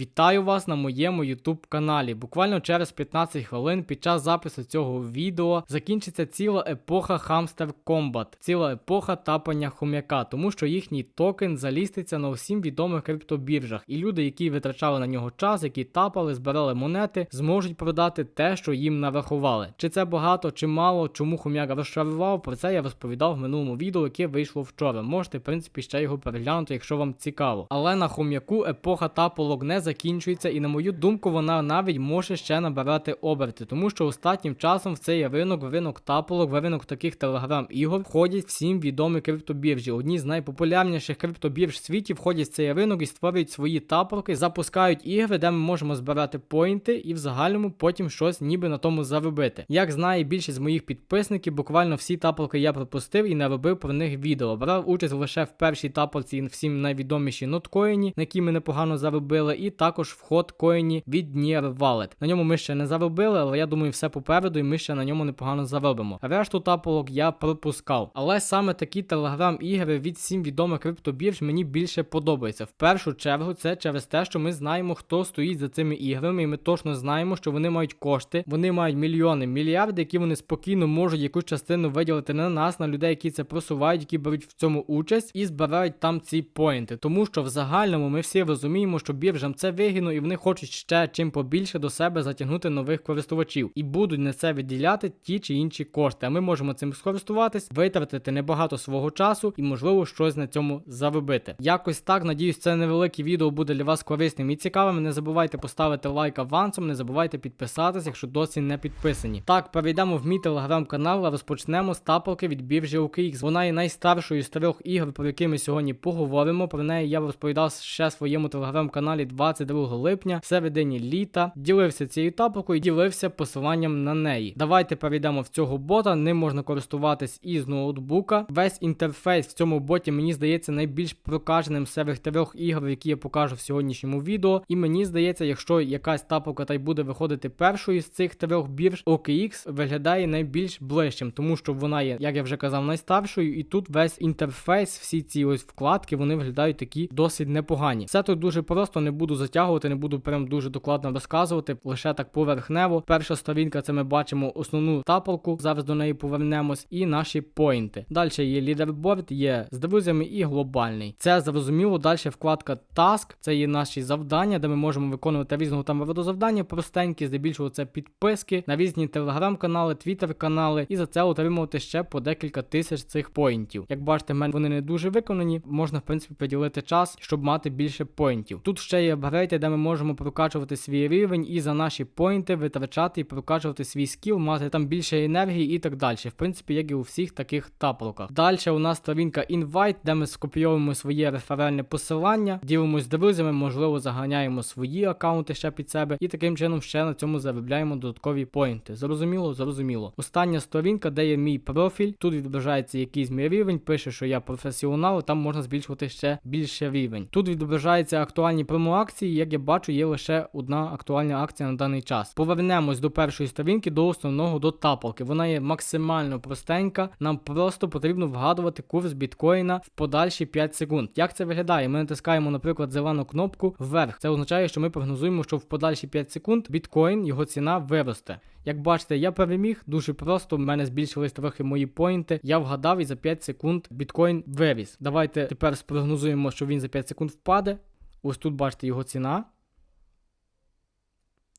Вітаю вас на моєму YouTube каналі. Буквально через 15 хвилин під час запису цього відео закінчиться ціла епоха Hamster Combat, ціла епоха тапання хом'яка, тому що їхній токен заліститься на усім відомих криптобіржах, і люди, які витрачали на нього час, які тапали, збирали монети, зможуть продати те, що їм нарахували. Чи це багато, чи мало, чому хом'як розчарував? Про це я розповідав в минулому відео, яке вийшло вчора. Можете, в принципі, ще його переглянути, якщо вам цікаво. Але на хом'яку епоха тапалок не закінчується, і на мою думку, вона навіть може ще набирати оберти, тому що останнім часом в цей ринок, в ринок тапалок, в ринок таких телеграм-ігор входять всім відомі криптобіржі. Одні з найпопулярніших криптобірж в світі входять в цей ринок і створюють свої тапалки, запускають ігри, де ми можемо збирати поінти і в загальному потім щось ніби на тому заробити. Як знає більшість з моїх підписників, буквально всі тапалки я пропустив і не робив про них відео. Брав участь лише в першій тапалці і всім найвідомішій ноткоїні, на якій ми непогано заробили, і також в ход коїні від Nier Wallet. На ньому ми ще не заробили, але я думаю, все попереду, і ми ще на ньому непогано заробимо. Решту тапалок я пропускав. Але саме такі телеграм-ігри від всім відомих криптобірж мені більше подобаються. В першу чергу, це через те, що ми знаємо, хто стоїть за цими іграми, і ми точно знаємо, що вони мають кошти, вони мають мільйони, мільярди, які вони спокійно можуть якусь частину виділити на нас, на людей, які це просувають, які беруть в цьому участь і збирають там ці поінти. Тому що в загальному ми всі розуміємо, що біржам це вигідно, і вони хочуть ще чим побільше до себе затягнути нових користувачів і будуть на це виділяти ті чи інші кошти. А ми можемо цим скористуватись, витратити небагато свого часу і, можливо, щось на цьому заробити. Якось так, надіюсь, це невелике відео буде для вас корисним і цікавим. Не забувайте поставити лайк авансом, не забувайте підписатись, якщо досі не підписані. Так, перейдемо в мій телеграм-канал, а розпочнемо з тапалки від біржі OKX. Вона є найстаршою з трьох ігор, про які ми сьогодні поговоримо. Про неї я розповідав ще в своєму телеграм-каналі 22 липня, середині літа. Ділився цією тапалкою і ділився посиланням на неї. Давайте перейдемо в цього бота. Ним можна користуватись із ноутбука. Весь інтерфейс в цьому боті мені здається найбільш прокаженим серед трьох ігор, які я покажу в сьогоднішньому відео. І мені здається, якщо якась тапалка та й буде виходити першою з цих трьох бірж, OKX виглядає найбільш ближчим, тому що вона є, як я вже казав, найстаршою, і тут весь інтерфейс, всі ці ось вкладки, вони виглядають такі досить непогані. Все тут дуже просто, не буду затягувати, не буду прям дуже докладно розказувати, лише так поверхнево. Перша сторінка це ми бачимо основну тапалку, зараз до неї повернемось, і наші поінти. Далі є лідерборд, є з друзями і глобальний. Це зрозуміло. Далі вкладка Task, це є наші завдання, де ми можемо виконувати різного там роду завдання, простенькі, здебільшого це підписки на різні телеграм-канали, твіттер-канали, і за це отримувати ще по декілька тисяч цих поінтів. Як бачите, в мене вони не дуже виконані. Можна, в принципі, приділити час, щоб мати більше поінтів. Тут ще є апгрейди, де ми можемо прокачувати свій рівень і за наші поінти витрачати і прокачувати свій скіл, мати там більше енергії і так далі. В принципі, як і у всіх таких тапалках. Далі у нас сторінка Invite, де ми скопійовуємо своє реферальне посилання, ділимось з друзями, можливо, заганяємо свої аккаунти ще під себе, і таким чином ще на цьому заробляємо додаткові поінти. Зрозуміло, зрозуміло. Остання сторінка, де є мій профіль. Тут відображається якийсь мій рівень, пише, що я професіонал, там можна збільшувати ще більше рівень. Тут відображаються актуальні промоакції. Як я бачу, є лише одна актуальна акція на даний час. Повернемось до першої сторінки, до основного до тапалки. Вона є максимально простенька. Нам просто потрібно вгадувати курс біткоїна в подальші 5 секунд. Як це виглядає? Ми натискаємо, наприклад, зелену кнопку вверх. Це означає, що ми прогнозуємо, що в подальші 5 секунд біткоін, його ціна виросте. Як бачите, я переміг дуже просто. В мене збільшились трохи мої поінти. Я вгадав і за 5 секунд біткоін виріс. Давайте тепер спрогнозуємо, що він за 5 секунд впаде. Ось тут бачите його ціна.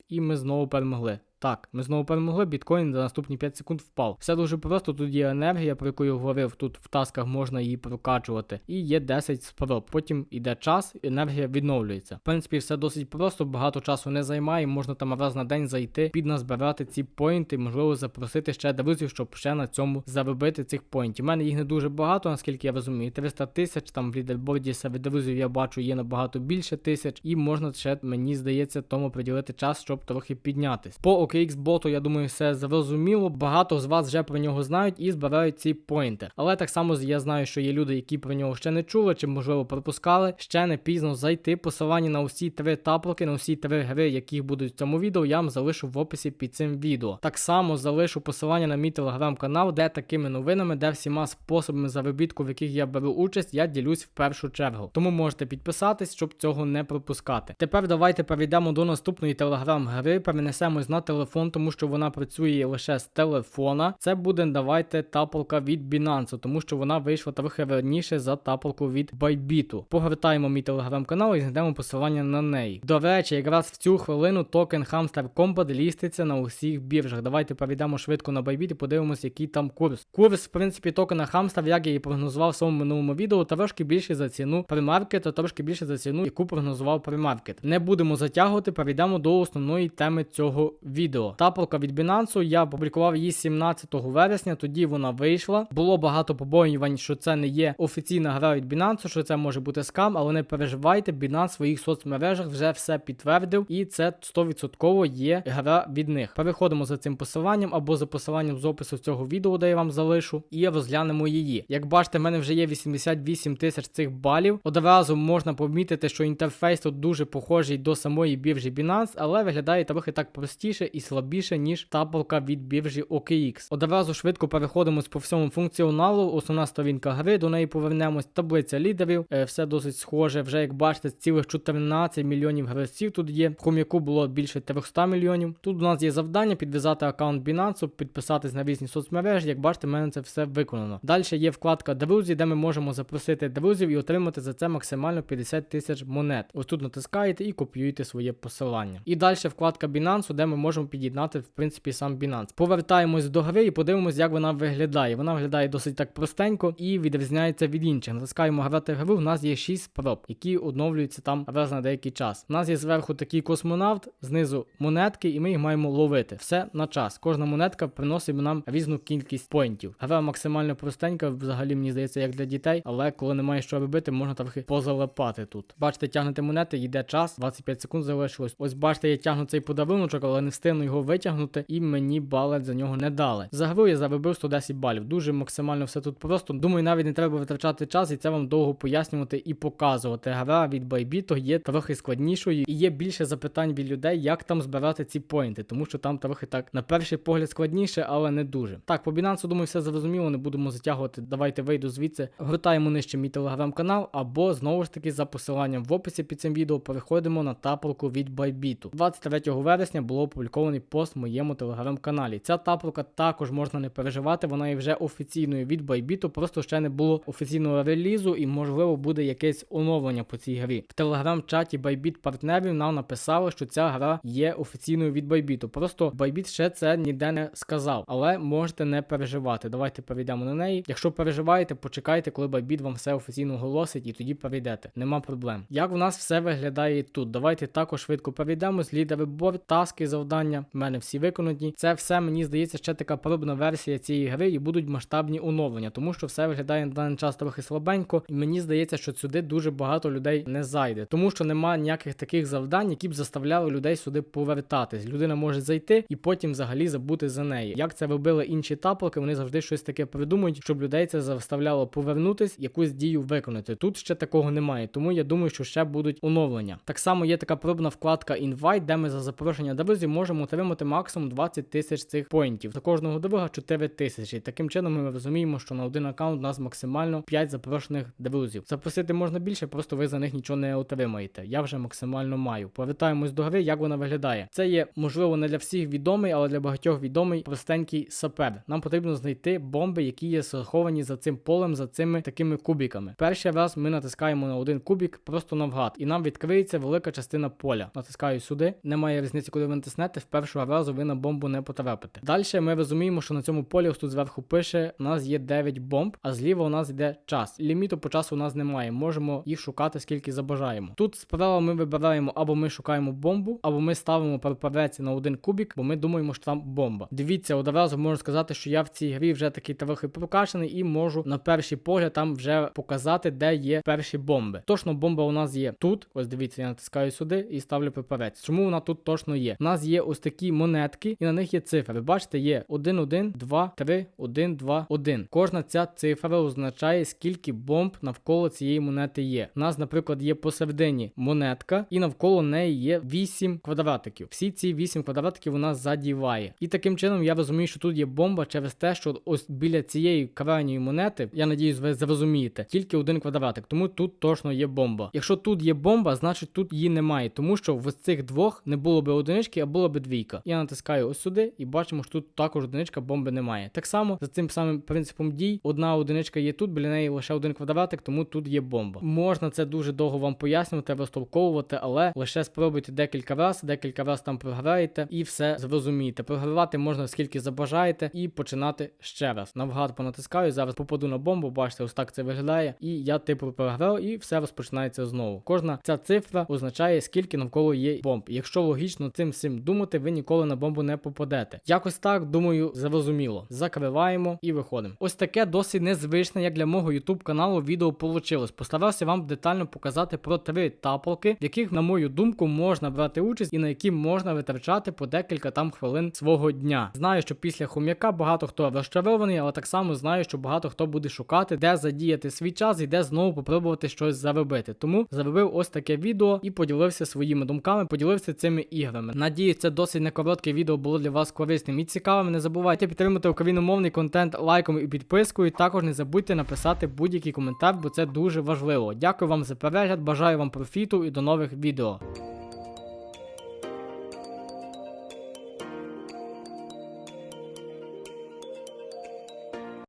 І ми знову перемогли. Так, ми знову перемогли, біткоін за наступні 5 секунд впав. Все дуже просто, тут є енергія, про яку я говорив, тут в тасках можна її прокачувати. І є 10 спроб. Потім йде час, енергія відновлюється. В принципі, все досить просто, багато часу не займає, можна там раз на день зайти, підназбирати ці поінти, можливо, запросити ще друзів, щоб ще на цьому заробити цих поінтів. У мене їх не дуже багато, наскільки я розумію. 300 тисяч, там в лідерборді серед друзів я бачу, є набагато більше тисяч, і можна ще, мені здається, тому приділити час, щоб трохи піднятись. По OKX боту, я думаю, все зрозуміло. Багато з вас вже про нього знають і збирають ці поінти. Але так само я знаю, що є люди, які про нього ще не чули, чи можливо пропускали. Ще не пізно зайти. Посилання на усі три таблоки, на усі три гри, які будуть в цьому відео, я вам залишу в описі під цим відео. Так само залишу посилання на мій телеграм-канал, де такими новинами, де всіма способами заробітку, в яких я беру участь, я ділюсь в першу чергу. Тому можете підписатись, щоб цього не пропускати. Тепер давайте перейдемо до наступної телеграм-гри. Перенесемось на телефон, тому що вона працює лише з телефона. Це буде давайте тапалка від Binance, тому що вона вийшла трохи раніше за тапалку від Bybit. Погортаємо мій телеграм-канал і знайдемо посилання на неї. До речі, якраз в цю хвилину токен Hamster Combat ліститься на усіх біржах. Давайте перейдемо швидко на Bybit і подивимося, який там курс. Курс, в принципі, токена Hamster, як я і прогнозував в своєму минулому відео, трошки більше за ціну примаркет, а трошки більше за ціну, яку прогнозував примаркет. Не будемо затягувати, перейдемо до основної теми цього відео. Тапалка від Binance, я опублікував її 17 вересня, тоді вона вийшла. Було багато побоювань, що це не є офіційна гра від Binance, що це може бути скам, але не переживайте, Binance в своїх соцмережах вже все підтвердив, і це 100% є гра від них. Переходимо за цим посиланням або за посиланням з опису цього відео, де я вам залишу, і розглянемо її. Як бачите, в мене вже є 88 тисяч цих балів. Одразу можна помітити, що інтерфейс тут дуже похожий до самої біржі Binance, але виглядає трохи так простіше і слабіше, ніж тапалка від біржі OKX. Одразу швидко переходимо по всьому функціоналу. Основна сторінка гри, до неї повернемось. Таблиця лідерів, е, все досить схоже. Вже як бачите, цілих 14 мільйонів гравців тут є. В хом'яку було більше 300 мільйонів. Тут у нас є завдання підв'язати аккаунт Binance, підписатись на різні соцмережі. Як бачите, в мене це все виконано. Далі є вкладка Друзі, де ми можемо запросити друзів і отримати за це максимально 50 тисяч монет. Ось тут натискаєте і копіюєте своє посилання. І далі вкладка Binance, де ми можемо під'єднати в принципі сам Binance. Повертаємось до гри і подивимось, як вона виглядає. Вона виглядає досить так простенько і відрізняється від інших. Натискаємо грати гру. У нас є 6 спроб, які оновлюються там раз на деякий час. У нас є зверху такий космонавт, знизу монетки, і ми їх маємо ловити. Все на час. Кожна монетка приносить нам різну кількість поінтів. Гра максимально простенька, взагалі мені здається, як для дітей, але коли немає що робити, можна трохи позалепати тут. Бачите, тягнете монети, йде час, 25 секунд залишилось. Ось бачите, я тягну цей подаруночок, але не встигну його витягнути, і мені бали за нього не дали. За гру я заробив 110 балів. Дуже максимально все тут просто. Думаю, навіть не треба витрачати час і це вам довго пояснювати і показувати. Гра від Bybit є трохи складнішою і є більше запитань від людей, як там збирати ці поінти, тому що там трохи так на перший погляд складніше, але не дуже. Так, по Binance, думаю, все зрозуміло, не будемо затягувати. Давайте вийду звідси. Гортаємо нижче мій телеграм-канал, або знову ж таки за посиланням в описі під цим відео переходимо на тапалку від Bybit. 23 вересня було опублікований пост в моєму телеграм-каналі. Ця тапалка також можна не переживати, вона є вже офіційною від Bybit, просто ще не було офіційного релізу і, можливо, буде якесь оновлення по цій грі. В телеграм-чаті Bybit партнерів нам написали, що ця гра є офіційною від Bybit. Просто Bybit ще це ніде не сказав, але можете не переживати. Давайте перейдемо на неї. Якщо переживаєте, почекайте, коли Bybit вам все офіційно оголосить, і тоді перейдете. Нема проблем. Як в нас все виглядає тут? Давайте також швидко перейдемо з лідери борт, таски, завдання. В мене всі виконані. Це все мені здається ще така пробна версія цієї гри, і будуть масштабні оновлення, тому що все виглядає на даний час трохи слабенько, і мені здається, що сюди дуже багато людей не зайде, тому що немає ніяких таких завдань, які б заставляли людей сюди повертатись. Людина може зайти і потім взагалі забути за неї. Як це робили інші тапалки, вони завжди щось таке придумують, щоб людей це заставляло повернутись, якусь дію виконати. Тут ще такого немає, тому я думаю, що ще будуть оновлення. Так само є така пробна вкладка Invite, де ми за запрошення друзів можемо отримати максимум 20 тисяч цих поінтів. За кожного друга 4 тисячі. Таким чином ми розуміємо, що на один аккаунт у нас максимально 5 запрошених друзів. Запросити можна більше, просто ви за них нічого не отримаєте. Я вже максимально маю. Повертаємось до гри, як вона виглядає. Це є можливо не для всіх відомий, але для багатьох відомий простенький сапер. Нам потрібно знайти бомби, які є заховані за цим полем, за цими такими кубіками. Перший раз ми натискаємо на один кубік просто навгад, і нам відкриється велика частина поля. Натискаю сюди. Немає різниці, куди ви натиснете. Першого разу ви на бомбу не потрапите. Далі ми розуміємо, що на цьому полі ось тут зверху пише: у нас є 9 бомб, а зліва у нас йде час. Ліміту по часу у нас немає. Можемо їх шукати скільки забажаємо. Тут справа ми вибираємо або ми шукаємо бомбу, або ми ставимо прапорець на один кубік, бо ми думаємо, що там бомба. Дивіться, одразу можу сказати, що я в цій грі вже такий трохи прокачаний і можу на перший погляд там вже показати, де є перші бомби. Точно бомба у нас є тут. Ось дивіться, я натискаю сюди і ставлю прапорець. Чому вона тут точно є? У нас є ось такі монетки, і на них є цифри. Ви бачите, є 1, 1, 2, 3, 1, 2, 1. Кожна ця цифра означає, скільки бомб навколо цієї монети є. У нас, наприклад, є посередині монетка, і навколо неї є 8 квадратиків. Всі ці 8 квадратиків нас задіває. І таким чином я розумію, що тут є бомба через те, що ось біля цієї крайньої монети, я надіюсь, ви зрозумієте, тільки один квадратик, тому тут точно є бомба. Якщо тут є бомба, значить тут її немає, тому що в цих двох не було би одинички, а була би двійка. Я натискаю ось сюди і бачимо, що тут також одиничка бомби немає. Так само за цим самим принципом дій, одна одиничка є тут, біля неї лише один квадратик, тому тут є бомба. Можна це дуже довго вам пояснювати, розтолковувати, але лише спробуйте декілька разів, декілька разів там програєте і все зрозумієте. Програвати можна скільки забажаєте, і починати ще раз. Навгад понатискаю, зараз попаду на бомбу, бачите, ось так це виглядає. І я типу програв, і все розпочинається знову. Кожна ця цифра означає, скільки навколо є бомб. Якщо логічно цим всім думати, ви ніколи на бомбу не попадете. Якось так, думаю, зрозуміло. Закриваємо і виходимо. Ось таке досить незвичне, як для мого YouTube каналу відео получилось. Постарався вам детально показати про три тапалки, в яких, на мою думку, можна брати участь і на які можна витрачати по декілька там хвилин свого дня. Знаю, що після хом'яка багато хто розчарований, але так само знаю, що багато хто буде шукати, де задіяти свій час і де знову попробувати щось заробити. Тому заробив ось таке відео і поділився своїми думками, поділився цими іграми. Надіюсь, це досить не коротке відео було для вас корисним і цікавим. Не забувайте підтримати україномовний контент лайком і підпискою. Також не забудьте написати будь-який коментар, бо це дуже важливо. Дякую вам за перегляд, бажаю вам профіту і до нових відео.